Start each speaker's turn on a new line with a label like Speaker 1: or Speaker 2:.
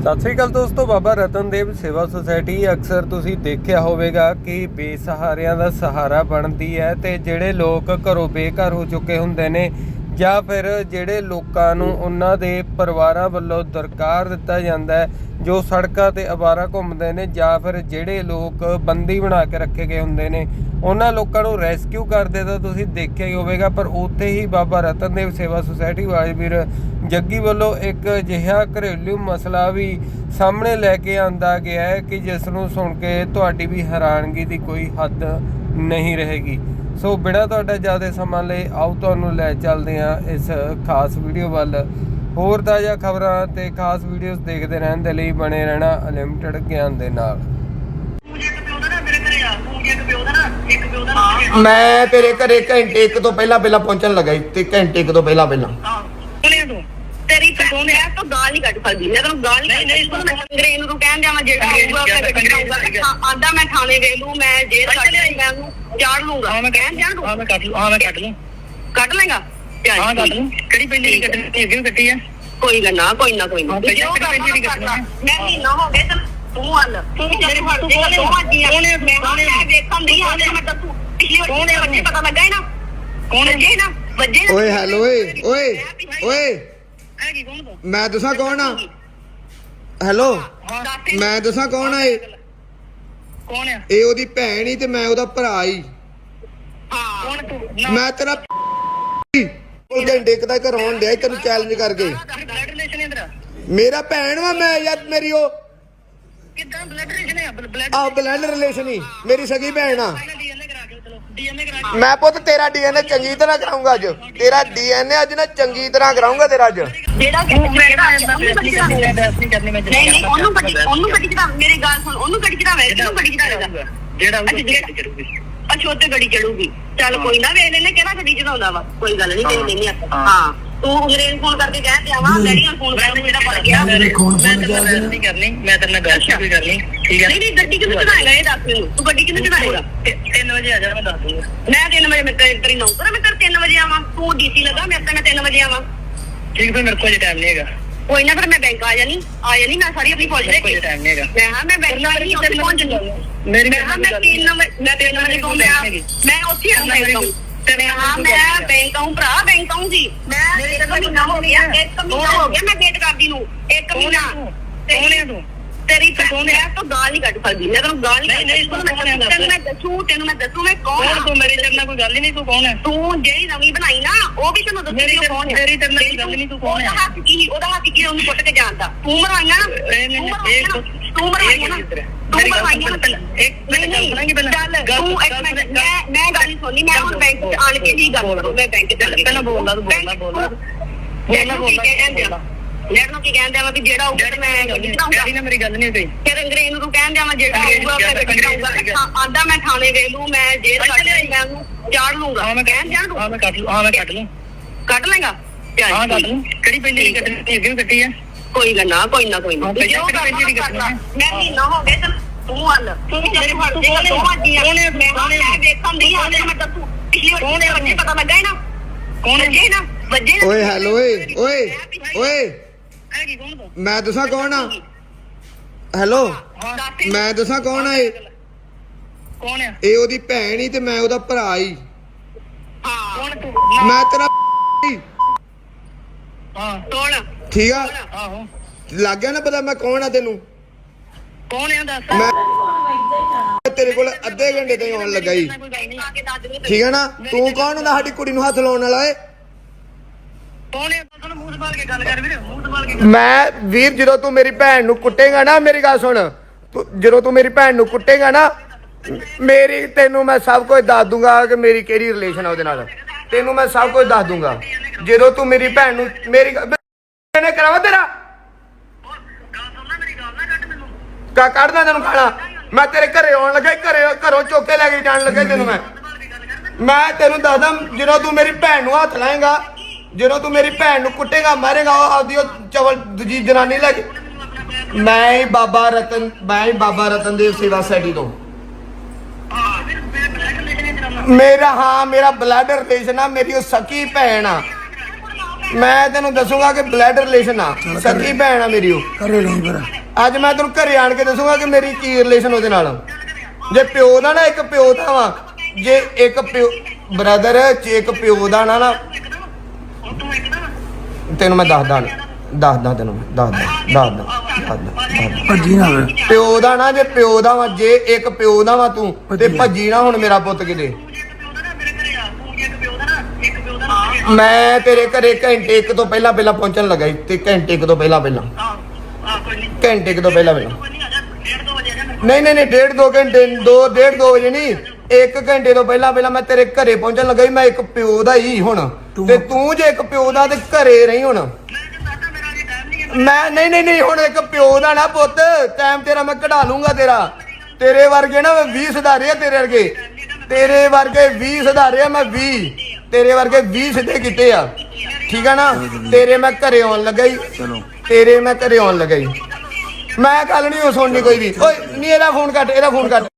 Speaker 1: ਸਤਿ ਸ੍ਰੀ ਅਕਾਲ ਦੋਸਤੋ, ਬਾਬਾ ਰਤਨਦੇਵ ਸੇਵਾ ਸੁਸਾਇਟੀ। ਅਕਸਰ ਤੁਸੀਂ ਦੇਖਿਆ ਹੋਵੇਗਾ ਕਿ ਬੇਸਹਾਰਿਆਂ ਦਾ ਸਹਾਰਾ ਬਣਦੀ ਹੈ ਤੇ ਜਿਹੜੇ ਲੋਕ ਘਰੋਂ ਬੇਘਰ ਹੋ ਚੁੱਕੇ ਹੁੰਦੇ ਨੇ ਜਾਂ ਫਿਰ ਜਿਹੜੇ ਲੋਕਾਂ ਨੂੰ ਉਹਨਾਂ ਦੇ ਪਰਿਵਾਰਾਂ ਵੱਲੋਂ ਦਰਕਾਰ ਦਿੱਤਾ ਜਾਂਦਾ ਹੈ ਜੋ ਸੜਕਾਂ ਤੇ ਅਵਾਰਾ ਘੁੰਮਦੇ ਨੇ ਜਾਂ ਫਿਰ ਜਿਹੜੇ ਲੋਕ ਬੰਦੀ ਬਣਾ ਕੇ ਰੱਖੇ ਗਏ ਹੁੰਦੇ ਨੇ ਉਹਨਾਂ ਲੋਕਾਂ ਨੂੰ ਰੈਸਕਿਊ ਕਰਦੇ ਤਾਂ ਤੁਸੀਂ ਦੇਖਿਆ ਹੀ ਹੋਵੇਗਾ ਪਰ ਉੱਥੇ ਹੀ ਬਾਬਾ ਰਤਨਦੇਵ ਸੇਵਾ ਸੁਸਾਇਟੀ ਵਾਲੇ ਵੀਰ ਜੱਗੀ ਵੱਲੋਂ ਇੱਕ ਅਜਿਹਾ ਘਰੇਲੂ ਮਸਲਾ ਵੀ ਸਾਹਮਣੇ ਲੈ ਕੇ ਆਂਦਾ ਗਿਆ ਹੈ ਕਿ ਜਿਸ ਨੂੰ ਸੁਣ ਕੇ ਤੁਹਾਡੀ ਵੀ ਹੈਰਾਨਗੀ ਦੀ ਕੋਈ ਹੱਦ ਨਹੀਂ ਰਹੇਗੀ। ਸੋ ਬਿਨਾਂ ਤੁਹਾਡਾ ਜ਼ਿਆਦਾ ਸਮਾਂ ਲਈ ਆਓ ਤੁਹਾਨੂੰ ਲੈ ਚੱਲਦੇ ਹਾਂ ਇਸ ਖਾਸ ਵੀਡੀਓ ਵੱਲ। ਹੋਰ ਤਾਜ਼ਾ ਖਬਰਾਂ ਤੇ ਖਾਸ ਵੀਡੀਓਜ਼ ਦੇਖਦੇ ਰਹਿਣ ਦੇ ਲਈ ਬਣੇ ਰਹਿਣਾ ਅਨਲਿਮਟਿਡ ਗਿਆਨ ਦੇ ਨਾਲ।
Speaker 2: ਮੈਂ ਤੇਰੇ ਘਰੇ ਘੰਟੇ ਇੱਕ ਤੋਂ ਪਹਿਲਾਂ ਪਹਿਲਾਂ ਪਹੁੰਚਣ ਲੱਗਾ ਤੇ ਘੰਟੇ ਇੱਕ ਤੋਂ ਪਹਿਲਾਂ ਪਹਿਲਾਂ।
Speaker 3: ਤੇਰੀ ਤੂੰ ਮੈਂ ਤਾਂ ਗਾਲ ਨਹੀਂ ਕੱਢ ਸਕਦੀ। ਮੈਂ ਤੈਨੂੰ ਗਾਲ ਨਹੀਂ ਨਹੀਂ ਮੈਂ ਅੰਗਰੇਜ਼ ਨੂੰ ਕਹਿਣ ਜਾਵਾਂ ਜਿਹੜਾ ਆਊਗਾ ਮੈਂ ਕੱਢਾਂਗਾ ਆਂਦਾ ਮੈਂ ਥਾਣੇ ਵੇ ਲੂ ਮੈਂ ਜੇਲ੍ਹ ਕੱਢ ਲਈ ਮੈਂ ਉਹਨੂੰ ਚਾੜ ਲੂੰਗਾ
Speaker 4: ਹਾਂ ਮੈਂ
Speaker 3: ਕਹਿਣ ਜਾਣ
Speaker 4: ਹਾਂ ਮੈਂ ਕੱਟ ਲੂ ਹਾਂ ਮੈਂ ਕੱਟ ਲੂ
Speaker 3: ਕੱਢ ਲੇਗਾ
Speaker 4: ਹਾਂ ਕੱਟ ਲੂ ਕਿਹੜੀ ਪਹਿਲੀ ਦੀ ਕੱਟਣੀ ਅੱਗੇ ਵੀ ਕੱਟੀ ਆ?
Speaker 3: ਕੋਈ ਨਾ ਨਾ ਕੋਈ ਨਾ ਕੋਈ ਨਾ।
Speaker 4: ਹਾਂ,
Speaker 3: ਮੈਂ ਮਹੀਨਾ ਹੋ ਗਿਆ ਤੂੰ ਹੱਲ। ਤੂੰ ਜਿਹੜੇ ਫੜ ਦੇ ਤੂੰ ਆਜੀ ਆ ਮੈਂ ਮੈਂ ਵੇਖਣ ਦੀ ਆ ਮੈਂ ਦੱਸੂ ਪਿਛਲੀ ਵਾਰ ਬੱਚੇ ਪਤਾ ਲੱਗਾ ਹੀ ਨਾ।
Speaker 4: ਕੌਣ ਹੈ?
Speaker 3: ਨਾ ਵੱਜੇ ਨਾ।
Speaker 2: ਓਏ ਹੈਲੋ ਓਏ ਓਏ ਓਏ।
Speaker 4: ਕੌਣ ਤੂੰ
Speaker 2: ਮੈਂ ਦੱਸਾਂ ਕੌਣ ਆ? ਹੈਲੋ
Speaker 3: ਦੱਸ
Speaker 2: ਮੈਂ ਦੱਸਾਂ ਕੌਣ ਆ ਇਹ?
Speaker 4: ਕੌਣ ਆ?
Speaker 2: ਇਹ ਉਹਦੀ ਭੈਣ ਹੀ ਤੇ ਮੈਂ ਉਹਦਾ ਭਰਾ ਹੀ।
Speaker 3: ਹਾਂ
Speaker 4: ਕੌਣ ਤੂੰ? ਨਾ।
Speaker 2: ਮੈਂ ਤੇਰਾ ਉਹ ਘੰਟੇ ਇੱਕ ਦਾ ਘਰ ਆਉਣ ਡਿਆ ਸੀ ਤੈਨੂੰ ਚੈਲੰਜ ਕਰਕੇ।
Speaker 4: ਬਲੱਡ ਰਿਲੇਸ਼ਨ ਹੈ ਤੇਰਾ
Speaker 2: ਮੇਰਾ ਭੈਣ ਵਾ ਮੈਂ ਯਾਰ ਮੇਰੀ ਉਹ
Speaker 4: ਕਿੱਦਾਂ ਬਲੱਡ ਰਿਲੇਸ਼ਨ ਹੈ ਬਲੱਡ
Speaker 2: ਆ? ਬਲੈਂਡ ਰਿਲੇਸ਼ਨ ਹੀ ਮੇਰੀ ਸਗੀ ਭੈਣ ਆ।
Speaker 4: ਡੀਐਨਏ ਕਰਾ ਕੇ ਚਲੋ ਡੀਐਨਏ ਕਰਾ
Speaker 2: ਮੈਂ ਪੁੱਤ ਤੇਰਾ ਡੀਐਨਏ ਚੰਗੀ ਤਰ੍ਹਾਂ ਕਰਾਉਂਗਾ ਅੱਜ। ਤੇਰਾ ਡੀਐਨਏ ਅੱਜ ਨਾ ਚੰਗੀ ਤਰ੍ਹਾਂ ਕਰਾਉਂਗਾ ਤੇਰਾ ਅੱਜ।
Speaker 3: ਜਿਹੜਾ ਕਿ ਉਹਨੂੰ
Speaker 4: ਨਹੀਂ ਕਰਨੀ ਮੈਂ
Speaker 3: ਨਹੀਂ ਨਹੀਂ ਉਹਨੂੰ ਗੱਡੀ ਉਹਨੂੰ ਗੱਡੀ ਚੜਾ ਮੇਰੀ ਗੱਲ ਸੁਣ ਉਹਨੂੰ ਗੱਡੀ ਚੜਾ ਵੇ ਕਿਹਨੂੰ ਗੱਡੀ ਚੜਾਵੇਗਾ
Speaker 4: ਜਿਹੜਾ ਉਹ
Speaker 3: ਅੱਛਾ, ਜਿਹੜਾ-
Speaker 4: ਕਰੂਗੀ
Speaker 3: ਅੱਛਾ ਉੱਤੇ ਗੱਡੀ ਚੜੂਗੀ ਚੱਲ ਕੋਈ ਨਾ ਵੇਖ ਲੈਨੇ ਕਿਹੜਾ ਗੱਡੀ ਚੜਾਉਂਦਾ ਵਾ। ਕੋਈ ਗੱਲ ਨਹੀਂ ਲੈਨੇ ਆਪਾਂ। ਹਾਂ। ਤੂੰ ਅੰਗਰੇਜ਼ ਫੋਨ ਕਰਕੇ ਕਹਿ ਤੇ ਆਵਾਂ ਡੈਡੀ ਨੂੰ ਫੋਨ ਕਰਕੇ ਜਿਹੜਾ ਪੜ ਗਿਆ।
Speaker 4: ਮੈਂ ਤੇਰੇ ਕੋਲ ਨਹੀਂ ਕਰਨੀ ਮੈਂ ਤੇਰੇ ਨਾਲ ਗੱਲ ਕਰਨੀ ਠੀਕ ਹੈ?
Speaker 3: ਨਹੀਂ ਨਹੀਂ ਗੱਡੀ ਕਿੱਥੇ ਚੜਾਏਗਾ ਇਹ ਦੱਸ ਮੈਨੂੰ। ਤੂੰ ਗੱਡੀ ਕਿੱਥੇ ਚੜਾਏਗਾ
Speaker 4: 3 ਵਜੇ ਆ ਜਾ ਮੈਂ ਦੱਸ ਦੂੰਗਾ।
Speaker 3: ਮੈਂ 3 ਵਜੇ ਮੈਂ ਤੇਰੀ ਤੇਰੀ ਨੌਕਰ ਮੈਂ ਕਰ 3 ਵਜੇ ਆਵਾਂ। ਤੂੰ ਡੀਸੀ ਲਗਾ ਮੈਂ ਤਾਂ 3 ਵਜੇ ਆਵਾਂ।
Speaker 4: ਠੀਕ ਫਿਰ ਮੇਰੇ ਕੋਲ ਟਾਈਮ ਨਹੀਂ ਹੈਗਾ।
Speaker 3: ਕੋਈ ਨਾ ਫਿਰ ਮੈਂ ਬੈਂਕ ਆ ਜਾਣੀ। ਆ ਜਾਣੀ ਮੈਂ ਸਾਰੀ ਆਪਣੀ ਫੌਜ ਲੈ
Speaker 4: ਮੇਰੇ
Speaker 3: ਕੇ
Speaker 4: ਕੋਲ ਟਾਈਮ ਨਹੀਂ ਹੈਗਾ।
Speaker 3: ਮੈਂ ਹਾਂ ਮੈਂ ਬੈਂਕ ਆ ਉੱਥੇ ਪਹੁੰਚ ਜਾਣੀ।
Speaker 4: ਮੇਰੀ
Speaker 3: ਮੈਂ ਹਾਂ ਮੈਂ ਮੈਂ ਮੈਂ ਮੈਂ ਉੱਥੇ ਆ ਤੇ ਹਾਂ ਮੈਂ ਬੈਂਕ ਆਉਂ ਭਰਾ ਬੈਂਕ ਆਉਂਗੀ ਮੈਂ ਇੱਕ ਮਹੀਨਾ ਹੋ ਗਿਆ ਇੱਕ ਮਹੀਨਾ ਹੋ ਗਿਆ ਮੈਂ ਵੇਟ ਕਰਦੀ ਨੂੰ। ਇੱਕ ਮਹੀਨਾ।
Speaker 4: ਕੌਣ ਹੈ ਤੂੰ
Speaker 3: ਗਾਲ ਨਹੀਂ ਕੱਢ ਸਕਦੀ ਮੈਂ ਤੈਨੂੰ ਗਾਲ ਨਹੀਂ
Speaker 4: ਨਹੀਂ, ਤੂੰ ਕੌਣ ਹੈ?
Speaker 3: ਤੈਨੂੰ ਮੈਂ ਦੱਸੂ ਤੈਨੂੰ ਮੈਂ ਦੱਸੂ ਮੈਂ ਕੌਣ ਹਾਂ।
Speaker 4: ਤੂੰ ਮੇਰੇ ਨਾਲ ਕੋਈ ਗੱਲ ਹੀ ਨਹੀਂ ਤੂੰ ਕੌਣ ਹੈ
Speaker 3: ਤੂੰ ਜਿਹੜੀ ਨਵੀਂ ਬਣਾਈ ਨਾ ਉਹ ਵੀ ਤੈਨੂੰ ਦੱਸੂ
Speaker 4: ਤੇ-
Speaker 3: ਕੌਣ ਹੈ
Speaker 4: ਮੇਰੀ ਤੇਰੇ ਨਾਲ ਗੱਲ ਨਹੀਂ, ਤੂੰ ਕੌਣ ਹੈ?
Speaker 3: ਉਹਦਾ ਹੱਥ ਕੀ ਉਹਦਾ ਹੱਥ ਕੀ ਉਹਨੂੰ ਕੁੱਟ ਕੇ ਜਾਣਦਾ ਤੂੰ ਮਰਾਈਆਂ ਤੂੰ ਮਰਾਈਆਂ ਨਾ ਤੂੰ? ਤੂੰ
Speaker 4: ਮੇਰੀ ਗੱਲ ਸੁਣ ਇੱਕ ਮਿੰਟ ਗੱਲ ਸੁਣਾਂਗੀ ਪਹਿਲਾਂ।
Speaker 3: ਤੂੰ ਇੱਕ ਮਿੰਟ
Speaker 4: ਸੁਣ।
Speaker 3: ਮੈਂ ਮੈਂ ਗੱਲ ਸੁਣਨੀ ਮੈਂ ਹੁਣ ਬੈਂਕ ਚ ਆਣ ਕੇ ਹੀ ਗੱਲ ਕਰੂੰ ਮੈਂ ਬੈਂਕ ਚ
Speaker 4: ਪਹਿਲਾਂ ਬੋਲਦਾ ਤੂੰ ਬੋਲਦਾ ਬੋਲਦਾ
Speaker 3: ਬੋਲਣਾ ਬੋਲਣਾ ਕਹਿੰਦਾ ਲੈਟ ਨੂੰ ਕੀ ਕਹਿੰਦੇ ਆ ਵੀ ਜਿਹੜਾ ਹੋਊਗਾ ਤੇ ਮੈਂ ਗੱਡੀ ਚੜਾਉਂਗਾ
Speaker 4: ਡੈਡੀ ਨਾਲ ਮੇਰੀ ਗੱਲ ਨਹੀਂ ਹੋਈ।
Speaker 3: ਫਿਰ ਅੰਗਰੇਜ਼ ਨੂੰ ਕਹਿਣ ਜਾਵਾਂ ਜਿਹੜਾ ਆਊਗਾ ਮੈਂ ਚੜਾਉਂਗਾ ਆਂਦਾ ਮੈਂ ਥਾਣੇ ਵੇ ਲੂ ਮੈਂ ਜੇਲ੍ਹ ਕੱਢ ਲਈ ਮੈਂ ਉਹਨੂੰ ਚਾੜ ਲੂੰਗਾ
Speaker 4: ਹਾਂ ਮੈਂ
Speaker 3: ਕਹਿਣ ਜਾਣ ਤੂੰ?
Speaker 4: ਹਾਂ ਮੈਂ ਕੱਟ ਲੂ ਹਾਂ ਮੈਂ ਕੱਟ ਲੂ
Speaker 3: ਕੱਢ ਲੇਗਾ
Speaker 4: ਹਾਂ ਕੱਟ ਲੂ ਕਿਹੜੀ ਪਹਿਲੀ ਦੀ ਕੱਟਣੀ ਅੱਗੇ ਵੀ ਕੱਟੀ ਹੈ
Speaker 3: ਕੋਈ ਗੱਲ ਨਾ ਕੋਈ ਨਾ ਕੋਈ ਨਾ। ਮੈਂ ਮਹੀਨਾ ਹੋ ਗਿਆ ਤੈਨੂੰ ਤੂੰ ਹੱਲ। ਤੂੰ ਜਿਹੜੇ ਫੜ ਦੇ ਤੂੰ ਆਜੀ ਆ? ਮੈਂ ਮੈਂ ਵੇਖਣ ਦੀ ਆ ਮੈਂ ਦੱਸੂ ਪਿਛਲੀ ਵਾਰ ਕਿਹਨੇ ਬੱਚੇ ਪਤਾ ਲੱਗਾ ਹੀ ਨਾ?
Speaker 4: ਕੌਣ ਹੈ
Speaker 3: ਨਾ ਵੱਜੇ ਨਾ।
Speaker 2: ਓਏ ਹੈਲੋ ਓਏ ਓਏ ਓਏ।
Speaker 4: ਹੈ ਕੌਣ ਤੂੰ
Speaker 2: ਮੈਂ ਦੱਸਾਂ ਕੌਣ ਆ? ਹੈਲੋ
Speaker 3: ਦੱਸ
Speaker 2: ਮੈਂ ਦੱਸਾਂ ਕੌਣ ਆ ਇਹ?
Speaker 4: ਕੌਣ ਹੈ
Speaker 2: ਇਹ ਉਹਦੀ ਭੈਣ ਹੀ ਤੇ ਮੈਂ ਉਹਦਾ ਭਰਾ ਹੀ।
Speaker 3: ਹਾਂ।
Speaker 4: ਕੌਣ ਤੂੰ?
Speaker 2: ਮੈਂ ਤੇਰਾ
Speaker 4: ਹਾਂ।
Speaker 3: ਤੋੜ
Speaker 2: ਠੀਕ ਆ?
Speaker 4: ਆਹੋ।
Speaker 2: ਲੱਗ ਗਿਆ ਨਾ ਪਤਾ ਮੈਂ ਕੌਣ ਆ ਤੈਨੂੰ?
Speaker 4: ਕੌਣ ਹੈ ਦੱਸ?
Speaker 2: ਮੈਂ ਤੇਰੇ ਕੋਲ ਅੱਧੇ ਘੰਟੇ ਤੋਂ ਹੀ ਆਉਣ ਲੱਗਾ
Speaker 4: ਕੋਈ ਗੱਲ ਨਹੀਂ।
Speaker 3: ਆ ਦੇ
Speaker 2: ਠੀਕ ਹੈ ਨਾ? ਤੂੰ ਕੌਣ ਹੁੰਦਾ ਸਾਡੀ ਕੁੜੀ ਨੂੰ ਹੱਥ ਲਾਉਣ ਵਾਲਾ ਏ?
Speaker 4: ਕੌਣ ਹੈ ਮੂੰਹ ਸੰਭਾਲ ਕੇ ਗੱਲ ਕਰ ਵੀਰ ਮੂੰਹ ਸੰਭਾਲ ਕੇ
Speaker 2: ਮੈਂ ਵੀਰ, ਜਦੋਂ ਤੂੰ ਮੇਰੀ ਭੈਣ ਨੂੰ ਕੁੱਟੇਗਾ ਨਾ, ਮੇਰੀ ਗੱਲ ਸੁਣ। ਤੂੰ, ਜਦੋਂ ਤੂੰ ਮੇਰੀ ਭੈਣ ਨੂੰ ਕੁੱਟੇਗਾ ਨਾ, ਮੇਰੀ, ਤੈਨੂੰ ਮੈਂ ਸਭ ਕੁਝ ਦੱਸ ਦੂੰਗਾ ਕਿ ਮੇਰੀ ਕਿਹੜੀ ਰਿਲੇਸ਼ਨ ਆ ਉਹਦੇ ਨਾਲ। ਤੈਨੂੰ ਮੈਂ ਸਭ ਕੁਝ ਦੱਸ ਦੂੰਗਾ। ਜਦੋਂ ਤੂੰ ਮੇਰੀ ਭੈਣ ਨੂੰ, ਮੇਰੀ ਨੇ ਕਰਾਵਾ ਤੇਰਾ
Speaker 4: ਗੱਲ ਸੁਣਨਾ ਮੇਰੀ ਗੱਲ ਨਾ ਕੱਟ ਮੈਨੂੰ
Speaker 2: ਕਾ ਕੱਢਦਾ ਤੈਨੂੰ ਖਾਣਾ ਮੈਂ ਤੇਰੇ ਘਰੇ ਆਉਣ ਲੱਗਾ, ਘਰੇ, ਘਰੋਂ ਚੁੱਕ ਕੇ ਲੈ ਕੇ ਜਾਣ ਲੱਗਾ ਈ ਤੈਨੂੰ ਮੈਂ। ਮੈਂ ਤੈਨੂੰ ਦੱਸਦਾ, ਜਦੋਂ ਤੂੰ ਮੇਰੀ ਭੈਣ ਨੂੰ ਹੱਥ ਲਾਏਗਾ ਜਦੋਂ ਤੂੰ ਮੇਰੀ ਭੈਣ ਨੂੰ ਕੁੱਟੇਗਾ ਮਾਰੇਗਾ ਉਹ ਆਪਦੀ ਉਹ ਚਵਲ ਦੂਜੀ ਜਨਾਨੀ ਲੈ ਕੇ। ਮੈਂ ਹੀ ਬਾਬਾ ਰਤਨ ਮੈਂ ਹੀ ਬਾਬਾ ਰਤਨਦੇਵ ਸੇਵਾ ਸੋਸਾਇਟੀ ਤੋਂ। ਮੇਰਾ ਹਾਂ ਮੇਰਾ ਬਲੱਡ ਰਿਲੇਸ਼ਨ ਆ ਮੇਰੀ ਉਹ ਸਕੀ ਭੈਣ ਆ। ਮੈਂ ਤੈਨੂੰ ਦੱਸੂਗਾ ਕਿ ਬਲੱਡ ਰਿਲੇਸ਼ਨ ਆ ਸੱਚੀ ਭੈਣ ਆ ਮੇਰੀ ਉਹ।
Speaker 5: ਕਰੇ ਨਹੀਂ ਫਿਰ।
Speaker 2: ਅੱਜ ਮੈਂ ਤੈਨੂੰ ਘਰੇ ਆਣ ਕੇ ਦੱਸੂਗਾ ਕਿ ਮੇਰੀ ਕੀ ਰਿਲੇਸ਼ਨ ਉਹਦੇ ਨਾਲ। ਜੇ ਪਿਓ ਦਾ ਨਾ ਇੱਕ ਪਿਓ ਦਾ ਵਾ ਜੇ ਇੱਕ ਪਿਓ ਬ੍ਰਦਰ ਇੱਕ ਪਿਓ ਦਾ ਨਾ ਨਾ ਤੈਨੂੰ ਮੈਂ ਦੱਸਦਾ ਦੱਸਦਾ ਤੈਨੂੰ ਮੈਂ। ਦੱਸਦਾ। ਦੱਸਦਾ। ਦੱਸਦਾ। ਦੱਸਦਾ।
Speaker 5: ਭੱਜੀ ਨਾ
Speaker 2: ਪਿਓ ਦਾ ਨਾ ਜੇ ਪਿਓ ਦਾ ਵਾ ਜੇ ਇੱਕ ਪਿਓ ਦਾ ਵਾ ਤੂੰ ਤੇ ਭੱਜੀ ਨਾ। ਹੁਣ ਮੇਰਾ ਪੁੱਤ ਕਿਤੇ। ਮੈਂ ਤੇਰੇ ਘਰੇ ਘੰਟੇ ਇੱਕ ਤੋਂ ਪਹਿਲਾਂ ਪਹਿਲਾਂ ਪਹੁੰਚਣ ਲੱਗਾ ਸੀ ਤੇ ਘੰਟੇ ਇੱਕ ਤੋਂ ਪਹਿਲਾਂ ਪਹਿਲਾਂ। ਘੰਟੇ ਇੱਕ ਤੋਂ ਪਹਿਲਾਂ ਪਹਿਲਾਂ। ਨਹੀਂ ਨਹੀਂ ਨਹੀਂ ਡੇਢ ਦੋ ਘੰਟੇ ਦੋ ਡੇਢ ਦੋ ਵਜੇ ਨਹੀਂ। ਇੱਕ ਘੰਟੇ ਤੋਂ ਪਹਿਲਾਂ ਪਹਿਲਾਂ ਮੈਂ ਤੇਰੇ ਘਰੇ ਪਹੁੰਚਣ ਲੱਗਾ ਸੀ ਮੈਂ ਇੱਕ ਪਿਓ ਦਾ ਹੀ ਹੁਣ। ਤੇ ਤੂੰ ਜੇ ਇੱਕ ਪਿਓ ਦਾ ਤੇ ਘਰੇ ਰਹੀ ਹੁਣ। ਮੈਂ ਨਹੀਂ ਨਹੀਂ ਨਹੀਂ ਹੁਣ ਇੱਕ ਪਿਓ ਦਾ ਨਾ ਪੁੱਤ ਟਾਈਮ ਤੇਰਾ ਮੈਂ ਕਢਾ ਲੂੰਗਾ ਤੇਰਾ। ਤੇਰੇ ਵਰਗੇ ਨਾ ਮੈਂ 20 ਸੁਧਾਰੇ ਆ ਤੇਰੇ ਵਰਗੇ। ਤੇਰੇ ਵਰਗੇ 20 ਸੁਧਾਰੇ ਆ ਮੈਂ 20 ਤੇਰੇ ਵਰਗੇ 20 ਸਿੱਧੇ ਕੀਤੇ ਆ। ਠੀਕ ਆ ਨਾ? ਤੇਰੇ ਮੈਂ ਘਰੇ ਆਉਣ ਲੱਗਾ ਹੀ
Speaker 5: ਚਲੋ।
Speaker 2: ਤੇਰੇ ਮੈਂ ਘਰੇ ਆਉਣ ਲੱਗਾ ਹੀ ਮੈਂ ਗੱਲ ਨਹੀਂ ਸੁਣਨੀ ਕੋਈ ਵੀ। ਓਏ ਨਹੀਂ ਇਹਦਾ ਫੋਨ ਕੱਟ ਇਹਦਾ ਫੋਨ ਕੱਟ।